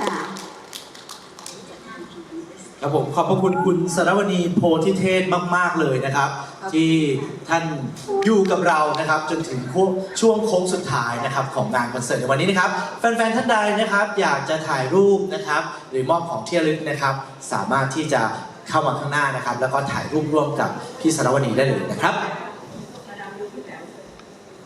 ค่ะครับผมขอบพระคุณคุณสรวณีโพธิเทศมาก ๆ เลยนะครับ ที่ท่านอยู่กับเรานะครับจนถึงช่วงโค้งสุดท้ายนะครับของงานคอนเสิร์ตในวันนี้นะครับ แฟน ๆ ท่านใดนะครับ อยากจะถ่ายรูปนะครับ หรือมอบของที่ระลึกนะครับ สามารถที่จะเข้ามาข้างหน้านะครับ แล้วก็ถ่ายรูปร่วมกับพี่สรวณีได้เลยนะครับ